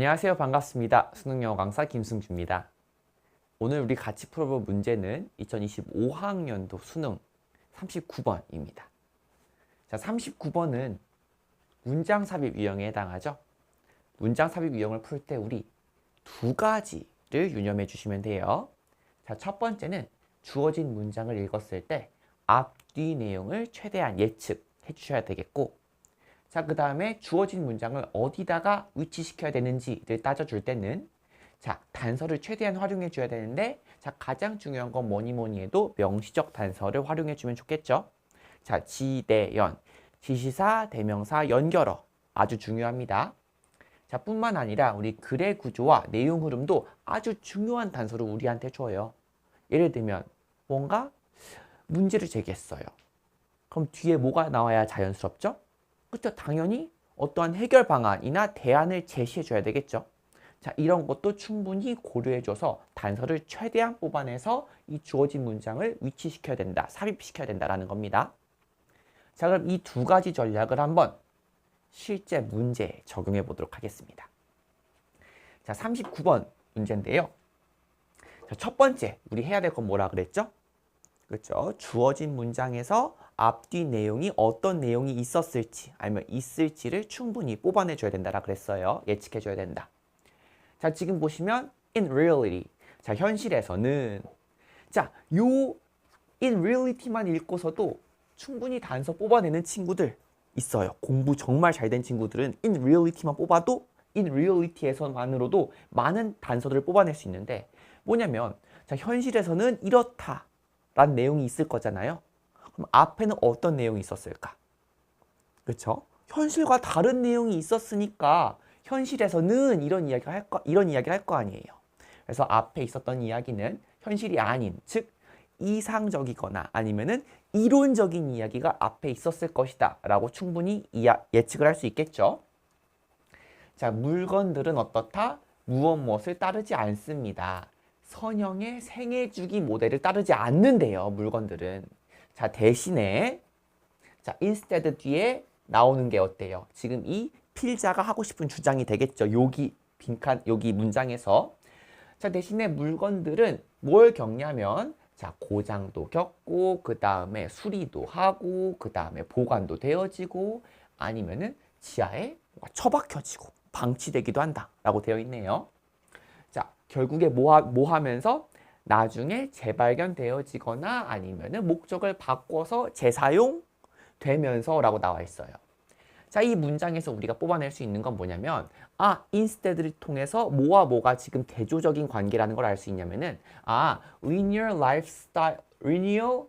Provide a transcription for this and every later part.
안녕하세요. 반갑습니다. 수능영어 강사 김승주입니다. 오늘 우리 같이 풀어볼 문제는 2025학년도 수능 39번입니다. 자, 39번은 문장 삽입 유형에 해당하죠. 문장 삽입 유형을 풀 때 우리 두 가지를 유념해 주시면 돼요. 자, 첫 번째는 주어진 문장을 읽었을 때 앞뒤 내용을 최대한 예측해 주셔야 되겠고 자, 그 다음에 주어진 문장을 어디다가 위치시켜야 되는지를 따져줄 때는 자, 단서를 최대한 활용해 줘야 되는데 자, 가장 중요한 건 뭐니 뭐니 해도 명시적 단서를 활용해 주면 좋겠죠. 자, 지대연, 지시사, 대명사, 연결어 아주 중요합니다. 자, 뿐만 아니라 우리 글의 구조와 내용 흐름도 아주 중요한 단서를 우리한테 줘요. 예를 들면 뭔가 문제를 제기했어요. 그럼 뒤에 뭐가 나와야 자연스럽죠? 그렇죠. 당연히 어떠한 해결 방안이나 대안을 제시해 줘야 되겠죠. 자, 이런 것도 충분히 고려해 줘서 단서를 최대한 뽑아내서 이 주어진 문장을 위치시켜야 된다. 삽입시켜야 된다라는 겁니다. 자, 그럼 이 두 가지 전략을 한번 실제 문제에 적용해 보도록 하겠습니다. 자, 39번 문제인데요. 자, 첫 번째, 우리 해야 될 건 뭐라 그랬죠? 그렇죠. 주어진 문장에서 앞뒤 내용이 어떤 내용이 있었을지 아니면 있을지를 충분히 뽑아내 줘야 된다라 그랬어요. 예측해 줘야 된다. 자, 지금 보시면 in reality. 자, 현실에서는 자, 요 in reality만 읽고서도 충분히 단서 뽑아내는 친구들 있어요. 공부 정말 잘 된 친구들은 in reality만 뽑아도 in reality에서만으로도 많은 단서들을 뽑아낼 수 있는데 뭐냐면 자, 현실에서는 이렇다. 라는 내용이 있을 거잖아요. 그럼 앞에는 어떤 내용이 있었을까? 그렇죠? 현실과 다른 내용이 있었으니까 현실에서는 이런 이야기를 할 거, 이런 이야기를 할 거 아니에요. 그래서 앞에 있었던 이야기는 현실이 아닌, 즉 이상적이거나 아니면은 이론적인 이야기가 앞에 있었을 것이다 라고 충분히 이야, 예측을 할 수 있겠죠. 자, 물건들은 어떻다? 무엇 무엇을 따르지 않습니다. 선형의 생애주기 모델을 따르지 않는데요. 물건들은. 자 대신에 자 instead 뒤에 나오는 게 어때요? 지금 이 필자가 하고 싶은 주장이 되겠죠. 여기 빈칸 여기 문장에서 자 대신에 물건들은 뭘 겪냐면 자 고장도 겪고 그 다음에 수리도 하고 그 다음에 보관도 되어지고 아니면은 지하에 처박혀지고 방치되기도 한다라고 되어 있네요. 결국에 뭐, 하, 뭐 하면서 나중에 재발견되어지거나 아니면은 목적을 바꿔서 재사용 되면서 라고 나와 있어요. 자, 이 문장에서 우리가 뽑아낼 수 있는 건 뭐냐면 아, instead를 통해서 뭐와 뭐가 지금 대조적인 관계라는 걸 알 수 있냐면은 아, linear lifestyle linear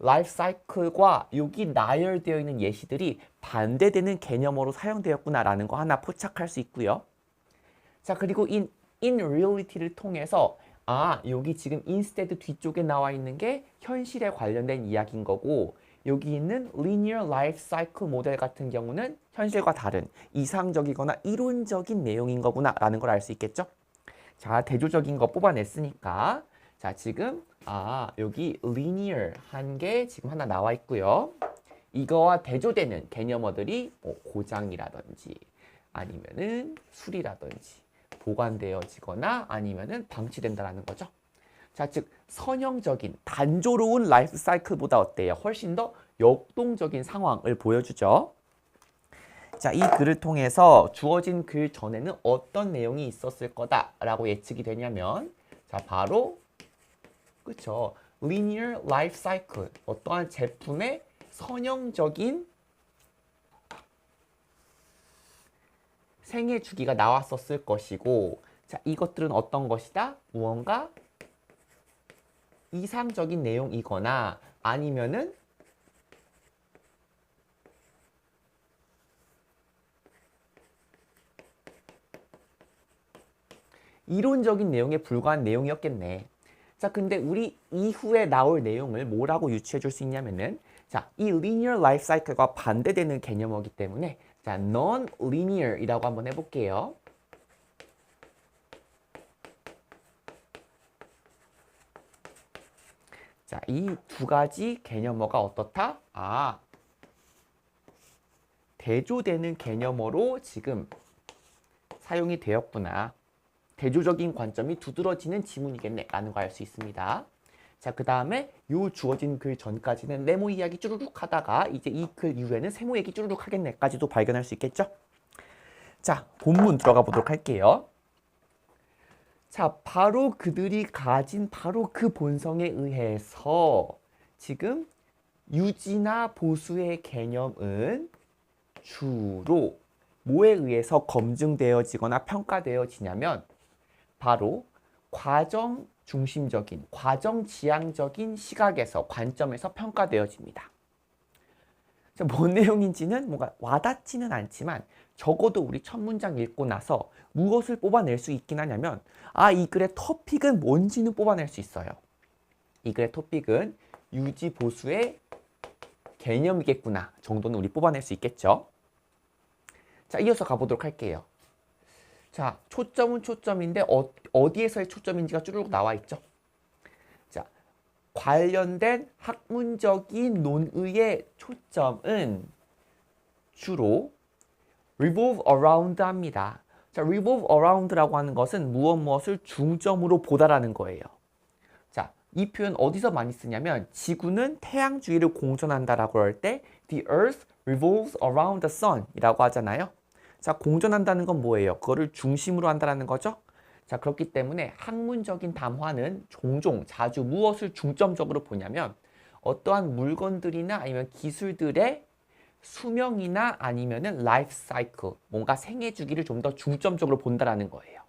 life cycle과 여기 나열되어 있는 예시들이 반대되는 개념으로 사용되었구나라는 거 하나 포착할 수 있고요. 자, 그리고 in in reality를 통해서 아 여기 지금 instead 뒤쪽에 나와 있는 게 현실에 관련된 이야기인 거고 여기 있는 linear life cycle 모델 같은 경우는 현실과 다른 이상적이거나 이론적인 내용인 거구나 라는 걸 알 수 있겠죠? 자 대조적인 거 뽑아냈으니까. 자 지금 아 여기 linear 한 게 지금 하나 나와 있고요. 이거와 대조되는 개념어들이 뭐 고장이라든지 아니면은 술이라든지 보관되어지거나 아니면은 방치된다라는 거죠. 자, 즉 선형적인 단조로운 라이프 사이클보다 어때요? 훨씬 더 역동적인 상황을 보여주죠. 자, 이 글을 통해서 주어진 글 전에는 어떤 내용이 있었을 거다라고 예측이 되냐면 자, 바로 그렇죠. linear life cycle 어떠한 제품의 선형적인 생애 주기가 나왔었을 것이고 자 이것들은 어떤 것이다? 무언가 이상적인 내용이거나 아니면은 이론적인 내용에 불과한 내용이었겠네. 자, 근데 우리 이후에 나올 내용을 뭐라고 유추해 줄 수 있냐면은 자, 이 linear life cycle과 반대되는 개념이기 때문에 자, non-linear이라고 한번 해볼게요. 자, 이 두 가지 개념어가 어떻다? 아, 대조되는 개념어로 지금 사용이 되었구나. 대조적인 관점이 두드러지는 지문이겠네 라는 걸 알 수 있습니다. 자, 그 다음에 요 주어진 글 전까지는 네모 이야기 쭈루룩 하다가 이제 이 글 이후에는 세모 얘기 쭈루룩 하겠네까지도 발견할 수 있겠죠? 자, 본문 들어가 보도록 할게요. 자, 바로 그들이 가진 바로 그 본성에 의해서 지금 유지나 보수의 개념은 주로 뭐에 의해서 검증되어지거나 평가되어지냐면 바로 과정 중심적인, 과정 지향적인 시각에서 관점에서 평가되어집니다. 자, 뭔 내용인지는 뭔가 와닿지는 않지만 적어도 우리 첫 문장 읽고 나서 무엇을 뽑아낼 수 있긴 하냐면 아, 이 글의 토픽은 뭔지는 뽑아낼 수 있어요. 이 글의 토픽은 유지 보수의 개념이겠구나 정도는 우리 뽑아낼 수 있겠죠. 자, 이어서 가보도록 할게요. 자, 초점은 초점인데 어, 어디에서의 초점인지가 쭈르륵 나와 있죠. 자, 관련된 학문적인 논의의 초점은 주로 revolve around 합니다. 자, revolve around라고 하는 것은 무엇 무엇을 중점으로 보다라는 거예요. 자, 이 표현 어디서 많이 쓰냐면 지구는 태양 주위를 공전한다라고 할 때 the earth revolves around the sun이라고 하잖아요. 자, 공전한다는 건 뭐예요? 그거를 중심으로 한다는 거죠. 자, 그렇기 때문에 학문적인 담화는 종종 자주 무엇을 중점적으로 보냐면 어떠한 물건들이나 아니면 기술들의 수명이나 아니면은 라이프 사이클, 뭔가 생애 주기를 좀 더 중점적으로 본다라는 거예요.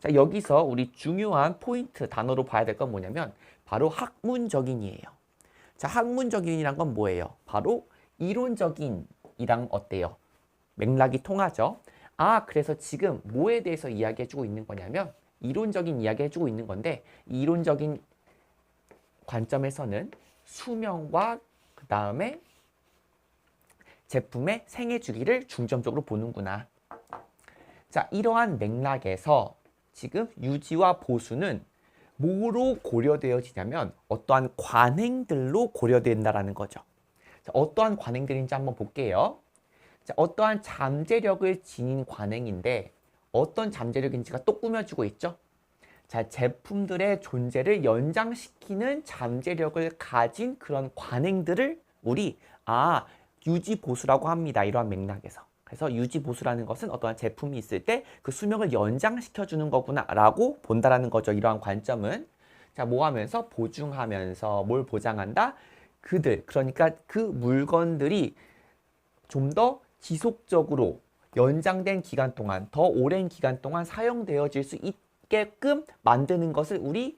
자, 여기서 우리 중요한 포인트 단어로 봐야 될 건 뭐냐면 바로 학문적인이에요. 자, 학문적인이란 건 뭐예요? 바로 이론적인이랑 어때요? 맥락이 통하죠. 아, 그래서 지금 뭐에 대해서 이야기해주고 있는 거냐면 이론적인 이야기 해주고 있는 건데 이론적인 관점에서는 수명과 그 다음에 제품의 생애 주기를 중점적으로 보는구나. 자, 이러한 맥락에서 지금 유지와 보수는 뭐로 고려되어지냐면 어떠한 관행들로 고려된다라는 거죠. 자, 어떠한 관행들인지 한번 볼게요. 자, 어떠한 잠재력을 지닌 관행인데 어떤 잠재력인지가 또 꾸며지고 있죠. 자, 제품들의 존재를 연장시키는 잠재력을 가진 그런 관행들을 우리 아 유지 보수라고 합니다. 이러한 맥락에서. 그래서 유지 보수라는 것은 어떠한 제품이 있을 때 그 수명을 연장시켜 주는 거구나 라고 본다라는 거죠. 이러한 관점은 자, 뭐 하면서 보증하면서 뭘 보장한다? 그들 그러니까 그 물건들이 좀더 지속적으로 연장된 기간 동안 더 오랜 기간 동안 사용되어질 수 있게끔 만드는 것을 우리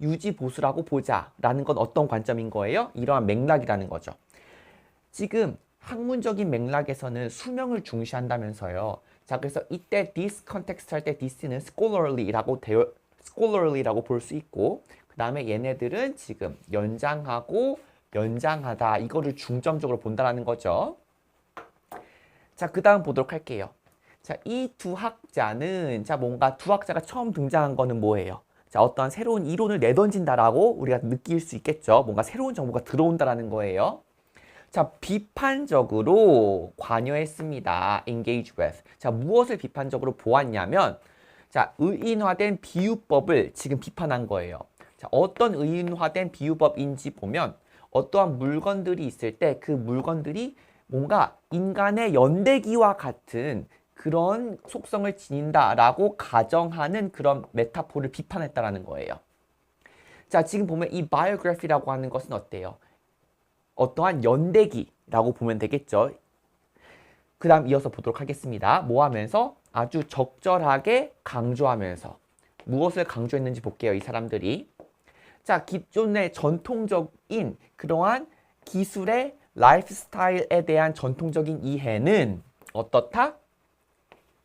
유지 보수라고 보자라는 건 어떤 관점인 거예요? 이러한 맥락이라는 거죠. 지금 학문적인 맥락에서는 수명을 중시한다면서요. 자, 그래서 이때 this context 할 때 this는 scholarly라고 되어 scholarly라고 볼 수 있고 그 다음에 얘네들은 지금 연장하고 연장하다 이거를 중점적으로 본다라는 거죠. 자, 그 다음 보도록 할게요. 자, 이 두 학자는 자 뭔가 두 학자가 처음 등장한 거는 뭐예요? 자, 어떠한 새로운 이론을 내던진다라고 우리가 느낄 수 있겠죠. 뭔가 새로운 정보가 들어온다라는 거예요. 자, 비판적으로 관여했습니다. engage with. 자, 무엇을 비판적으로 보았냐면 자, 의인화된 비유법을 지금 비판한 거예요. 자, 어떤 의인화된 비유법인지 보면 어떠한 물건들이 있을 때 그 물건들이 뭔가 인간의 연대기와 같은 그런 속성을 지닌다라고 가정하는 그런 메타포를 비판했다라는 거예요. 자, 지금 보면 이 biography라고 하는 것은 어때요? 어떠한 연대기라고 보면 되겠죠. 그 다음 이어서 보도록 하겠습니다. 뭐 하면서 아주 적절하게 강조하면서 무엇을 강조했는지 볼게요. 이 사람들이. 자, 기존의 전통적인 그러한 기술의 라이프 스타일에 대한 전통적인 이해는 어떻다?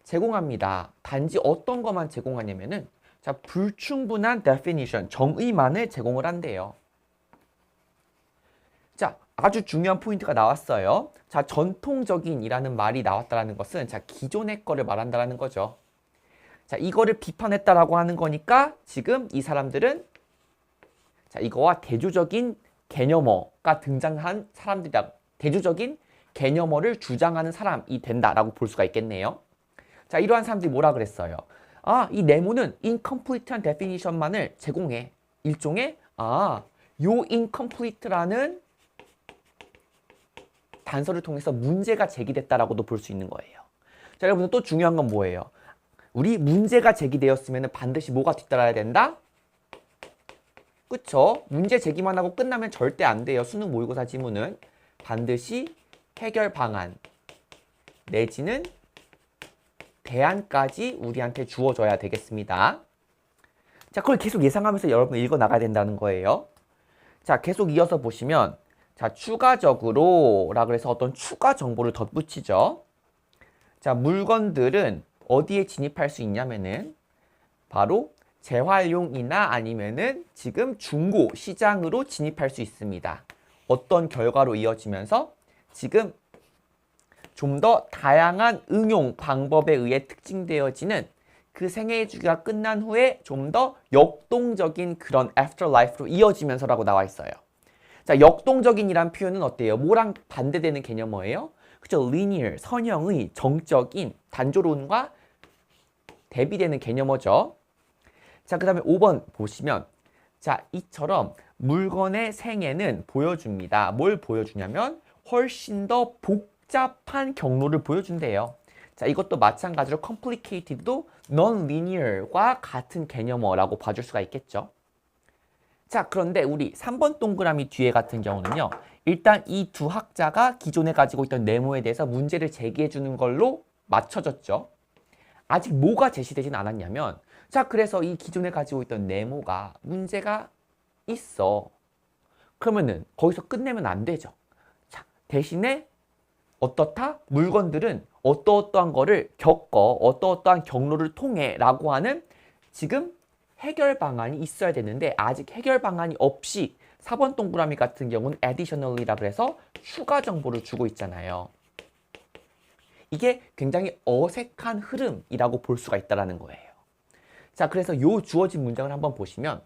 제공합니다. 단지 어떤 것만 제공하냐면은 자, 불충분한 definition, 정의만을 제공을 한대요. 자, 아주 중요한 포인트가 나왔어요. 자, 전통적인이라는 말이 나왔다라는 것은 자, 기존의 거를 말한다라는 거죠. 자, 이거를 비판했다라고 하는 거니까 지금 이 사람들은 자, 이거와 대조적인 개념어가 등장한 사람들이다. 대조적인 개념어를 주장하는 사람이 된다라고 볼 수가 있겠네요. 자, 이러한 사람들이 뭐라 그랬어요? 아, 이 네모는 incomplete한 definition만을 제공해. 일종의 아, 요 incomplete라는 단서를 통해서 문제가 제기됐다라고도 볼 수 있는 거예요. 자, 여러분 또 중요한 건 뭐예요? 우리 문제가 제기되었으면 반드시 뭐가 뒤따라야 된다? 그쵸? 문제 제기만 하고 끝나면 절대 안 돼요. 수능 모의고사 지문은 반드시 해결 방안 내지는 대안까지 우리한테 주어져야 되겠습니다. 자, 그걸 계속 예상하면서 여러분 읽어 나가야 된다는 거예요. 자, 계속 이어서 보시면 자, 추가적으로 라 그래서 어떤 추가 정보를 덧붙이죠. 자, 물건들은 어디에 진입할 수 있냐면은 바로 재활용이나 아니면은 지금 중고 시장으로 진입할 수 있습니다. 어떤 결과로 이어지면서 지금 좀 더 다양한 응용 방법에 의해 특징되어지는 그 생애 주기가 끝난 후에 좀 더 역동적인 그런 애프터라이프로 이어지면서라고 나와 있어요. 자, 역동적인이란 표현은 어때요? 뭐랑 반대되는 개념 뭐예요? 그죠? linear, 선형의 정적인 단조로움과 대비되는 개념어죠. 자, 그 다음에 5번 보시면 자, 이처럼 물건의 생애는 보여줍니다. 뭘 보여주냐면 훨씬 더 복잡한 경로를 보여준대요. 자, 이것도 마찬가지로 complicated도 non-linear과 같은 개념어라고 봐줄 수가 있겠죠. 자, 그런데 우리 3번 동그라미 뒤에 같은 경우는요. 일단 이 두 학자가 기존에 가지고 있던 네모에 대해서 문제를 제기해 주는 걸로 맞춰졌죠. 아직 뭐가 제시되진 않았냐면 자, 그래서 이 기존에 가지고 있던 네모가 문제가 있어. 그러면은 거기서 끝내면 안 되죠. 자, 대신에 어떻다? 물건들은 어떠어떠한 거를 겪어 어떠어떠한 경로를 통해 라고 하는 지금 해결 방안이 있어야 되는데 아직 해결 방안이 없이 4번 동그라미 같은 경우는 additionally라 그래서 추가 정보를 주고 있잖아요. 이게 굉장히 어색한 흐름이라고 볼 수가 있다는 거예요. 자, 그래서 요 주어진 문장을 한번 보시면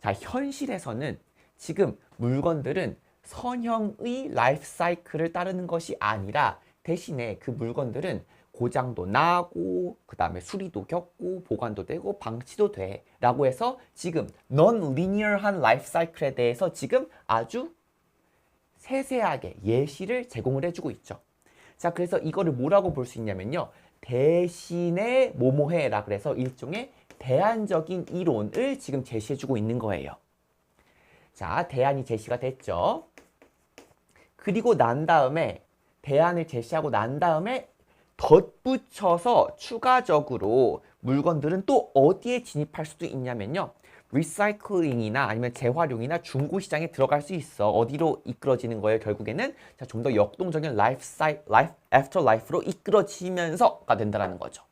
자, 현실에서는 지금 물건들은 선형의 라이프 사이클을 따르는 것이 아니라 대신에 그 물건들은 고장도 나고 그 다음에 수리도 겪고 보관도 되고 방치도 돼 라고 해서 지금 non linear한 라이프 사이클에 대해서 지금 아주 세세하게 예시를 제공을 해주고 있죠. 자 그래서 이거를 뭐라고 볼 수 있냐면요 대신에 뭐뭐해 라 그래서 일종의 대안적인 이론을 지금 제시해주고 있는 거예요. 자 대안이 제시가 됐죠. 그리고 난 다음에 대안을 제시하고 난 다음에 덧붙여서 추가적으로 물건들은 또 어디에 진입할 수도 있냐면요. 리사이클링이나 아니면 재활용이나 중고 시장에 들어갈 수 있어. 어디로 이끌어지는 거예요? 결국에는 좀 더 역동적인 라이프 사이 라이프 애프터 라이프로 이끌어지면서가 된다라는 거죠.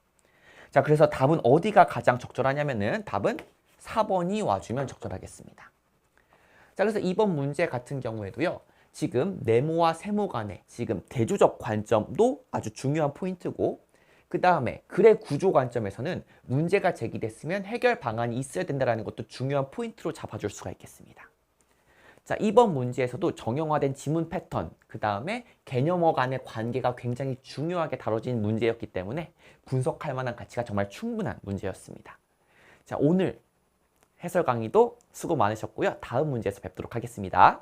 자, 그래서 답은 어디가 가장 적절하냐면은 답은 4번이 와주면 적절하겠습니다. 자, 그래서 이번 문제 같은 경우에도요. 지금 네모와 세모 간의 지금 대조적 관점도 아주 중요한 포인트고 그 다음에 글의 구조 관점에서는 문제가 제기됐으면 해결 방안이 있어야 된다는 것도 중요한 포인트로 잡아줄 수가 있겠습니다. 자, 이번 문제에서도 정형화된 지문 패턴, 그 다음에 개념어 간의 관계가 굉장히 중요하게 다뤄진 문제였기 때문에 분석할 만한 가치가 정말 충분한 문제였습니다. 자, 오늘 해설 강의도 수고 많으셨고요. 다음 문제에서 뵙도록 하겠습니다.